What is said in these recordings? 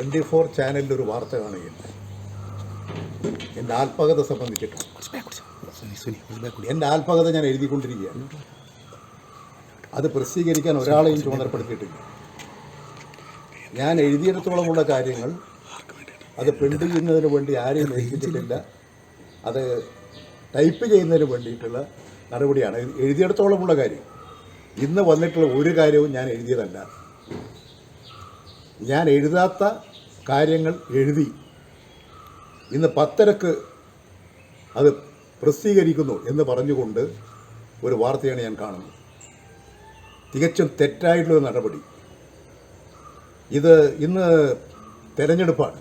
Twenty four ചാനലിൽ ഒരു വാർത്ത കാണുകയുണ്ട് എന്റെ ആത്മകഥ സംബന്ധിച്ചിട്ട്. എന്റെ ആത്മകഥ ഞാൻ എഴുതിക്കൊണ്ടിരിക്കുകയാണ്. അത് പ്രസിദ്ധീകരിക്കാൻ ഒരാളെയും ചുമതലപ്പെടുത്തിയിട്ടില്ല. ഞാൻ എഴുതിയിടത്തോളമുള്ള കാര്യങ്ങൾ അത് പ്രിന്റ് ചെയ്യുന്നതിന് വേണ്ടി ആരെയും ഏൽപ്പിച്ചിട്ടില്ല അത് ടൈപ്പ് ചെയ്യുന്നതിന് വേണ്ടിയിട്ടുള്ള നടപടിയാണ്. എഴുതിയിടത്തോളമുള്ള കാര്യം. ഇന്ന് വന്നിട്ടുള്ള ഒരു കാര്യവും ഞാൻ എഴുതിയതല്ല. ഞാൻ എഴുതാത്ത കാര്യങ്ങൾ എഴുതി. ഇന്ന് പത്തരക്ക് അത് പ്രസിദ്ധീകരിക്കുന്നു എന്ന് പറഞ്ഞുകൊണ്ട് ഒരു വാർത്തയാണ് ഞാൻ കാണുന്നത്. തികച്ചും തെറ്റായിട്ടുള്ള നടപടി. ഇത് ഇന്ന് തെരഞ്ഞെടുപ്പാണ്.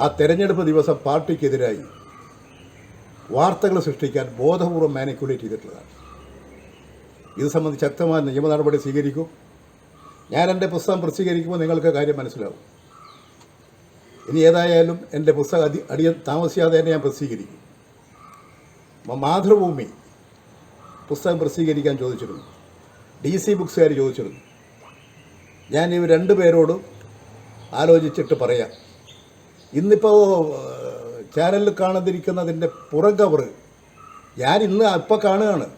ആ തെരഞ്ഞെടുപ്പ് ദിവസം പാർട്ടിക്കെതിരായി വാർത്തകൾ സൃഷ്ടിക്കാൻ ബോധപൂർവം മാനിക്കുലേറ്റ് ചെയ്തിട്ടുള്ളതാണ്. ഇത് സംബന്ധിച്ച് ശക്തമായ നിയമ നടപടി സ്വീകരിക്കും. ഞാൻ എന്റെ പുസ്തകം പ്രസിദ്ധീകരിക്കുമ്പോൾ നിങ്ങൾക്ക് കാര്യം മനസ്സിലാവും. ഇനി ഏതായാലും എന്റെ പുസ്തകം അതി അടിയ താമസിയാതെ തന്നെ ഞാൻ പ്രസിദ്ധീകരിക്കും. മാതൃഭൂമി പുസ്തകം പ്രസിദ്ധീകരിക്കാൻ ചോദിച്ചിരുന്നു. ഡി സി ബുക്സുകാർ ചോദിച്ചിരുന്നു. ഞാൻ ഇവർ രണ്ട് പേരോടും ആലോചിച്ചിട്ട് പറയാം. ഇന്നിപ്പോൾ ചാനലിൽ കാണാതിരിക്കുന്നതിന്റെ പുറം കവറ് ഞാൻ ഇന്ന് അപ്പം കാണുകയാണ്.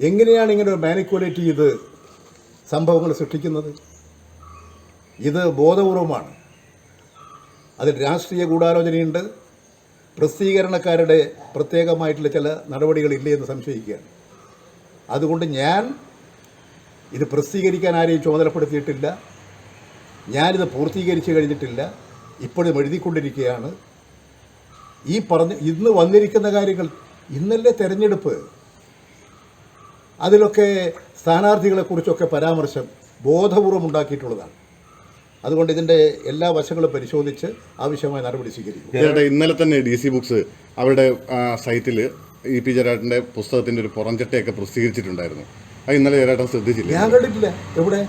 എങ്ങനെയാണ് ഇങ്ങനെ ഒരു മാനിക്കുലേറ്റ് ചെയ്ത് സംഭവങ്ങൾ സൃഷ്ടിക്കുന്നത്? ഇത് ബോധപൂർവമാണ്. അതിൽ രാഷ്ട്രീയ ഗൂഢാലോചനയുണ്ട്. പ്രസിദ്ധീകരണക്കാരുടെ പ്രത്യേകമായിട്ടുള്ള ചില നടപടികളില്ലേ എന്ന് സംശയിക്കുകയാണ്. അതുകൊണ്ട് ഞാൻ ഇത് പ്രസിദ്ധീകരിക്കാൻ ആരെയും ചുമതലപ്പെടുത്തിയിട്ടില്ല. ഞാനിത് പൂർത്തീകരിച്ച് കഴിഞ്ഞിട്ടില്ല. ഇപ്പോഴും എഴുതിക്കൊണ്ടിരിക്കുകയാണ്. ഈ പറഞ്ഞ ഇന്ന് വന്നിരിക്കുന്ന കാര്യങ്ങൾ ഇന്നല്ലേ തെരഞ്ഞെടുപ്പ്. അതിലൊക്കെ സ്ഥാനാർത്ഥികളെക്കുറിച്ചൊക്കെ പരാമർശം ബോധപൂർവം ഉണ്ടാക്കിയിട്ടുള്ളതാണ്. അതുകൊണ്ട് ഇതിന്റെ എല്ലാ വശങ്ങളും പരിശോധിച്ച് ആവശ്യമായ നടപടി സ്വീകരിക്കും. ചേട്ടാ ഇന്നലെ തന്നെ ഡി സി ബുക്സ് അവരുടെ സൈറ്റിൽ ഇ പി ജയരാട്ടന്റെ പുസ്തകത്തിന്റെ ഒരു പുറംചട്ടയൊക്കെ പ്രസിദ്ധീകരിച്ചിട്ടുണ്ടായിരുന്നു. അത് ഇന്നലെ ജയരാട്ടൻ ശ്രദ്ധിച്ചില്ല? ഞാൻ കണ്ടിട്ടില്ല. എവിടെ?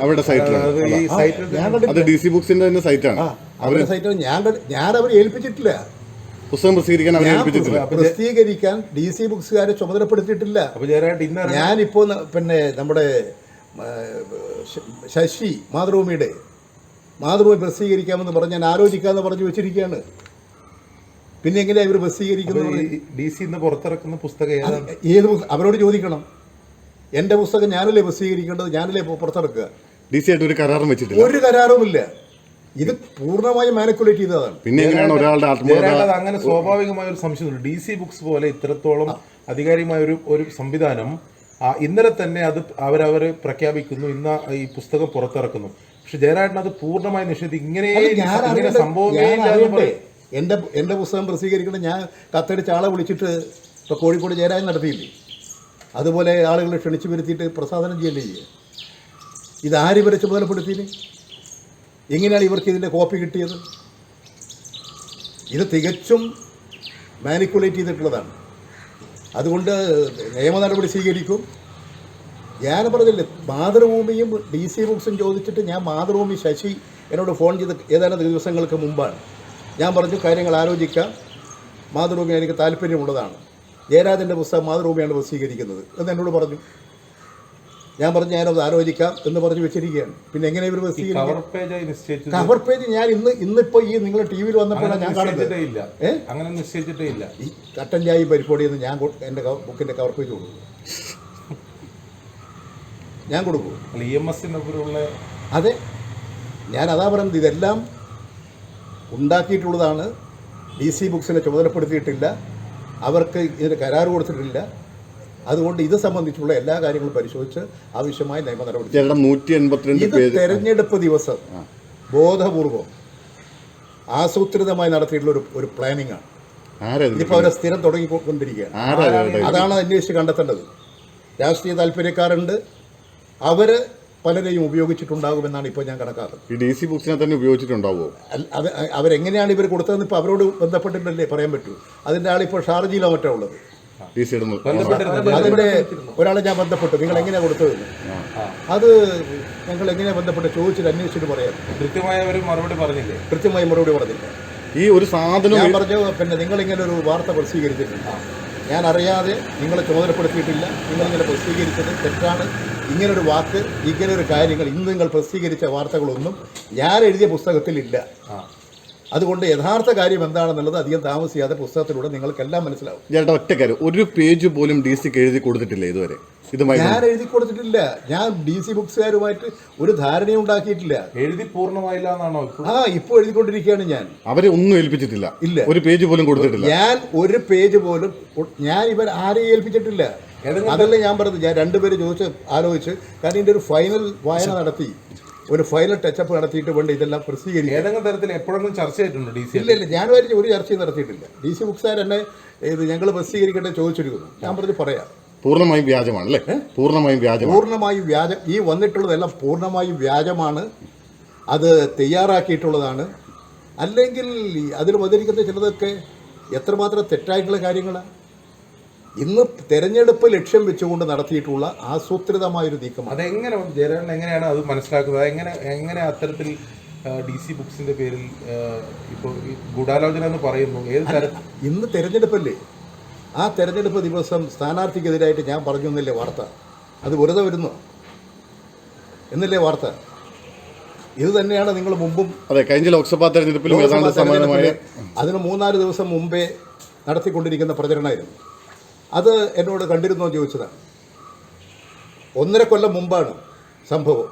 അവരുടെ സൈറ്റിലാണ്. ഈ സൈറ്റിൽ അത് ഡി സി ബുക്സിന്റെ തന്നെ സൈറ്റാണ്. അവരുടെ സൈറ്റ് ഞാൻ ഞാൻ അവരെ ഏൽപ്പിച്ചിട്ടില്ല. പുസ്തകം പ്രസിദ്ധീകരിക്കാൻ അവരെ ഏൽപ്പിച്ചിട്ടില്ല. പ്രസിദ്ധീകരിക്കാൻ ഡി സി ബുക്സുകാരെ ചുമതലപ്പെടുത്തിയിട്ടില്ല. അപ്പൊ ജയരായിട്ട് ഇന്ന് ഇറങ്ങി- ഞാനിപ്പോ പിന്നെ നമ്മുടെ ശശി മാതൃഭൂമിയുടെ മാതൃഭൂമി പ്രസിദ്ധീകരിക്കാമെന്ന് പറഞ്ഞ് ഞാൻ ആലോചിക്കാമെന്ന് പറഞ്ഞു വെച്ചിരിക്കുകയാണ്. പിന്നെ എങ്ങനെയാണ് ഇവർ പ്രസിദ്ധീകരിക്കുന്നത് ഡി സി ഇന്ന് പുറത്തിറക്കുന്ന പുസ്തകം ഏത് അവരോട് ചോദിക്കണം. എന്റെ പുസ്തകം ഞാനല്ലേ പ്രസിദ്ധീകരിക്കേണ്ടത്? ഞാനല്ലേ പുറത്തിറക്കുക? ഡി സി ആയിട്ട് ഒരു കരാറും വെച്ചിട്ടില്ല. ഒരു കരാറുമില്ല. ഇത് പൂർണമായി മാനിക്കുലേറ്റ് ചെയ്തതാണ്. പിന്നെ എങ്ങനെയാണ് ഒരാളുടെ ആത്മഹത്യ അങ്ങനെ സ്വാഭാവികമായ ഒരു സംശയം ഡി സി ബുക്സ് പോലെ ഇത്രത്തോളം അധികാരികമായ ഒരു ഒരു സംവിധാനം ഇന്നലെ തന്നെ അത് അവരവർ പ്രഖ്യാപിക്കുന്നു. ഇന്ന് ഈ പുസ്തകം പുറത്തിറക്കുന്നു. പക്ഷെ ജയരാജൻ അത് പൂർണമായി നിഷേധി ഇങ്ങനെ ഇങ്ങനെ സംഭവമേ. എന്റെ എന്റെ പുസ്തകം പ്രസിദ്ധീകരിക്കണം ഞാൻ കത്തടിച്ച ആളെ വിളിച്ചിട്ട് ഇപ്പോൾ കോഴിക്കോട് ജയരാജൻ നടത്തിയില്ലേ? അതുപോലെ ആളുകളെ ക്ഷണിച്ചു വരുത്തിയിട്ട് പ്രസാദനം ചെയ്യല്ലേ ചെയ്യുക ഇതാര് ഇവരെ ചുമതലപ്പെടുത്തിയത് എങ്ങനെയാണ് ഇവർക്ക് ഇതിന്റെ കോപ്പി കിട്ടിയത്? ഇത് തികച്ചും മാനിക്കുലേറ്റ് ചെയ്തിട്ടുള്ളതാണ്. അതുകൊണ്ട് നിയമ നടപടി സ്വീകരിക്കും. ഞാൻ പറഞ്ഞില്ലേ മാതൃഭൂമിയും ഡി സി ബുക്സും ചോദിച്ചിട്ട് ഞാൻ മാതൃഭൂമി ശശി എന്നോട് ഫോൺ ചെയ്ത് ഏതാനും ദിവസങ്ങൾക്ക് മുമ്പാണ്. ഞാൻ പറഞ്ഞു കാര്യങ്ങൾ ആലോചിക്കാം. മാതൃഭൂമി എനിക്ക് താല്പര്യമുള്ളതാണ്. ജയരാജന്റെ പുസ്തകം മാതൃഭൂമിയാണ് പ്രസിദ്ധീകരിക്കുന്നത് എന്ന് എന്നോട് പറഞ്ഞു. ഞാൻ പറഞ്ഞു ഞാനത് ആലോചിക്കാം എന്ന് പറഞ്ഞ് വെച്ചിരിക്കുകയാണ്. പിന്നെ എങ്ങനെ ഇവർ പ്രസിദ്ധീകരിക്കും? കവർ പേജ് ഞാൻ ഇന്ന് ഇന്നിപ്പോൾ ഈ നിങ്ങൾ ടി വിയിൽ വന്നപ്പോഴാണ് ഞാൻ കാണുന്നത്. അങ്ങനെ നിശ്ചയിച്ചിട്ടേ ഇല്ല. ഈ കട്ടൻ ചായയും പരിപ്പൊടിയെന്ന് ഞാൻ എന്റെ ബുക്കിന്റെ കവർ പേജ് കൊടുക്കും ഞാൻ കൊടുക്കും. അല്ല ഇ എം എസിനൊപ്പമുള്ള അതെ ഞാൻ അതാ. പറയുന്നത് ഇതെല്ലാം ഉണ്ടാക്കിയിട്ടുള്ളതാണ്. ഡി സി ബുക്സിനെ ചുമതലപ്പെടുത്തിയിട്ടില്ല. അവർക്ക് ഇതിന് കരാർ കൊടുത്തിട്ടില്ല. അതുകൊണ്ട് ഇത് സംബന്ധിച്ചുള്ള എല്ലാ കാര്യങ്ങളും പരിശോധിച്ച് ആവശ്യമായ നിയമ നടപടി. ഇത് തെരഞ്ഞെടുപ്പ് ദിവസം ബോധപൂർവം ആസൂത്രിതമായി നടത്തിയിട്ടുള്ള ഒരു ഒരു പ്ലാനിങ് ആണ് ഇപ്പോൾ അവരെ സ്ഥിരം തുടങ്ങിക്കൊണ്ടിരിക്കുകയാണ്. അതാണ് അന്വേഷിച്ച് കണ്ടെത്തേണ്ടത്. രാഷ്ട്രീയ താല്പര്യക്കാരുണ്ട്. അവർ പലരെയും ഉപയോഗിച്ചിട്ടുണ്ടാകുമെന്നാണ് ഇപ്പോൾ ഞാൻ കണക്കാക്കുന്നത് ഈ ഡി സി ബുക്സിനെ തന്നെ ഉപയോഗിച്ചിട്ടുണ്ടാവുമോ അത് അവരെങ്ങനെയാണ് ഇവർ കൊടുത്തതെന്ന് ഇപ്പോൾ അവരോട് ബന്ധപ്പെട്ടിട്ടല്ലേ പറയാൻ പറ്റൂ അതിന്റെ ആളിപ്പോൾ ഷാർജിയിലോ മറ്റോ ഉള്ളത് ഡി സി അതിന്റെ ഒരാളെ ഞാൻ ബന്ധപ്പെട്ടു നിങ്ങൾ എങ്ങനെയാണ് കൊടുത്തതെന്ന് അത് ഞങ്ങൾ എങ്ങനെയാണ് ബന്ധപ്പെട്ട് ചോദിച്ചിട്ട് അന്വേഷിച്ചിട്ട് പറയാം കൃത്യമായ ഒരു മറുപടി പറഞ്ഞില്ലേ കൃത്യമായി മറുപടി പറഞ്ഞില്ല ഈ ഒരു സാധനം ഞാൻ പറഞ്ഞു പിന്നെ നിങ്ങൾ ഇങ്ങനെ ഒരു വാർത്ത പ്രസിദ്ധീകരിച്ചിട്ടുണ്ട് ഞാൻ അറിയാതെ നിങ്ങളെ ചുമതലപ്പെടുത്തിയിട്ടില്ല. നിങ്ങളിങ്ങനെ പ്രസിദ്ധീകരിച്ചത് തെറ്റാണ്. ഇങ്ങനൊരു വാക്ക് ഇങ്ങനൊരു കാര്യങ്ങൾ ഇന്ന് നിങ്ങൾ പ്രസിദ്ധീകരിച്ച വാർത്തകളൊന്നും ഞാൻ എഴുതിയ പുസ്തകത്തിലില്ല. അതുകൊണ്ട് യഥാർത്ഥ കാര്യം എന്താണെന്നുള്ളത് അധികം താമസിയാതെ പുസ്തകത്തിലൂടെ നിങ്ങൾക്കെല്ലാം മനസ്സിലാവും. ഞാൻ ഒറ്റ കാര്യം ഒരു പേജ് പോലും ഡി സിക്ക് എഴുതി കൊടുത്തിട്ടില്ല ഇതുവരെ. ഇതുമായി ഞാൻ എഴുതി കൊടുത്തിട്ടില്ല. ഞാൻ ഡി സി ബുക്സുകാരുമായിട്ട് ഒരു ധാരണയും ഉണ്ടാക്കിയിട്ടില്ല. എഴുതി പൂർണമായില്ല എന്നാണോ ആ ഇപ്പോൾ എഴുതിക്കൊണ്ടിരിക്കുകയാണ് ഞാൻ. അവരെ ഒന്നും ഏൽപ്പിച്ചിട്ടില്ല. ഇല്ല. ഒരു പേജ് പോലും കൊടുത്തിട്ടില്ല. ഞാൻ ഒരു പേജ് പോലും ഞാൻ ഇവർ ആരെയും ഏൽപ്പിച്ചിട്ടില്ല. അതല്ല ഞാൻ പറഞ്ഞത്. ഞാൻ രണ്ടുപേര് ചോദിച്ച് ആലോചിച്ച് കാരണം ഇതിന്റെ ഒരു ഫൈനൽ വായന നടത്തി ഒരു ഫൈനൽ ടച്ചപ്പ് നടത്തിയിട്ട് വേണ്ട ഇതെല്ലാം പ്രസിദ്ധീകരിക്കും ഏതെങ്കിലും തരത്തിൽ എപ്പോഴൊന്നും ചർച്ച ചെയ്തിട്ടുണ്ടോ ഡി സി ഇല്ല ഇല്ല. ഞാൻ വരെ ഒരു ചർച്ചയും നടത്തിയിട്ടില്ല. ഡി സി ബുക്സാർ എന്നെ ഇത് ഞങ്ങൾ പ്രസിദ്ധീകരിക്കട്ടെ ചോദിച്ചിരിക്കുന്നു ഞാൻ പറഞ്ഞ് പറയാം. പൂർണമായും വ്യാജമാണ് അല്ലേ? പൂർണമായും വ്യാജം പൂർണമായും വ്യാജം ഈ വന്നിട്ടുള്ളതെല്ലാം പൂർണമായും വ്യാജമാണ്. അത് തയ്യാറാക്കിയിട്ടുള്ളതാണ്. അല്ലെങ്കിൽ അതിൽ വന്നിരിക്കുന്ന ചിലതൊക്കെ എത്രമാത്രം തെറ്റായിട്ടുള്ള കാര്യങ്ങളാണ് ഇന്ന് തെരഞ്ഞെടുപ്പ് ലക്ഷ്യം വെച്ചുകൊണ്ട് നടത്തിയിട്ടുള്ള ആസൂത്രിതമായൊരു നീക്കമാണ്. അതെങ്ങനെ ജയരാജൻ എങ്ങനെയാണ് അത് മനസ്സിലാക്കുന്നത്? എങ്ങനെ എങ്ങനെ അത്തരത്തിൽ ഡി സി ബുക്സിന്റെ പേരിൽ ഇപ്പോൾ ഈ ഗൂഢാലോചന എന്ന് പറയുന്നു? ഏത് തരം ഇന്ന് തെരഞ്ഞെടുപ്പല്ലേ? ആ തെരഞ്ഞെടുപ്പ് ദിവസം സ്ഥാനാർത്ഥിക്കെതിരായിട്ട് ഞാൻ പറഞ്ഞു എന്നല്ലേ വാർത്ത? അത് വെറുതെ വരുന്നു. എന്നല്ലേ വാർത്ത? ഇത് തന്നെയാണ് നിങ്ങൾ മുമ്പും അതെ കഴിഞ്ഞ ലോക്സഭാ തെരഞ്ഞെടുപ്പിലും തെരഞ്ഞെടുപ്പിൽ അതിന് മൂന്നാൽ ദിവസം മുമ്പേ നടത്തിക്കൊണ്ടിരിക്കുന്ന പ്രചരണമായിരുന്നു. അത് എന്നോട് കണ്ടിരുന്നോ ചോദിച്ചതാണ്. ഒന്നര കൊല്ലം മുമ്പാണ് സംഭവം.